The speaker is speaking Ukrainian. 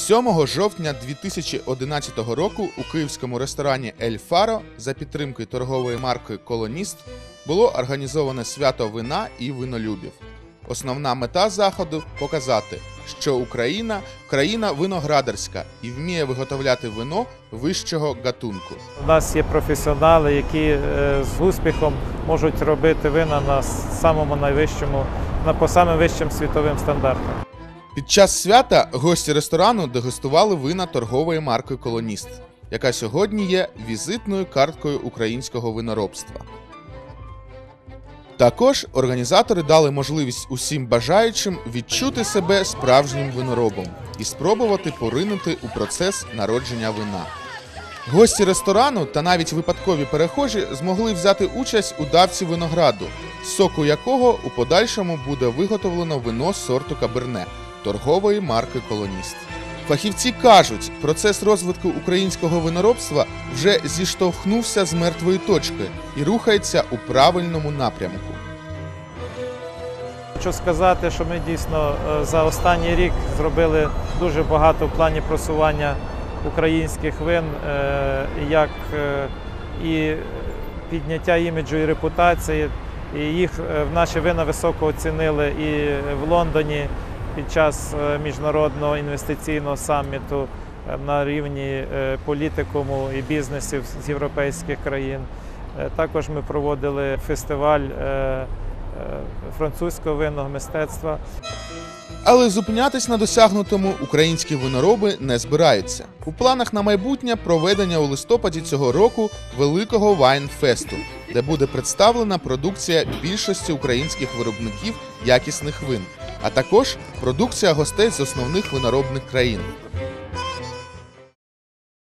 7 жовтня 2011 року у київському ресторані Ель Фаро за підтримки торгової марки Колоніст було організоване свято вина і винолюбів. Основна мета заходу показати, що Україна країна виноградарська і вміє виготовляти вино вищого гатунку. У нас є професіонали, які е, з успіхом можуть робити вина на самому найвищому, на по самим вищим світовим стандартам. Під час свята гості ресторану дегустували вина торгової марки Колоніст, яка сьогодні є візитною карткою українського виноробства. Також організатори дали можливість усім бажаючим відчути себе справжнім виноробом і спробувати поринути у процес народження вина. Гості ресторану та навіть випадкові перехожі змогли взяти участь у давці винограду, соку якого у подальшому буде виготовлено вино сорту Каберне торгової марки Колоніст. Фахівці кажуть, процес розвитку українського виноробства вже зіштовхнувся з мертвої точки і рухається у правильному напрямку. Хочу сказати, що ми дійсно е, за останній рік зробили дуже багато в плані просування українських вин, е, як е, і підняття іміджу і репутації. І їх наші вина високо оцінили і в Лондоні під час е, міжнародного інвестиційного саміту е, на рівні е, політикуму і бізнесів з європейських країн. Також ми проводили фестиваль французького винного мистецтва. Але зупинятись на досягнутому українські винороби не збираються. У планах на майбутнє проведення у листопаді цього року великого вайн-фесту, де буде представлена продукція більшості українських виробників якісних вин, а також продукція гостей з основних виноробних країн.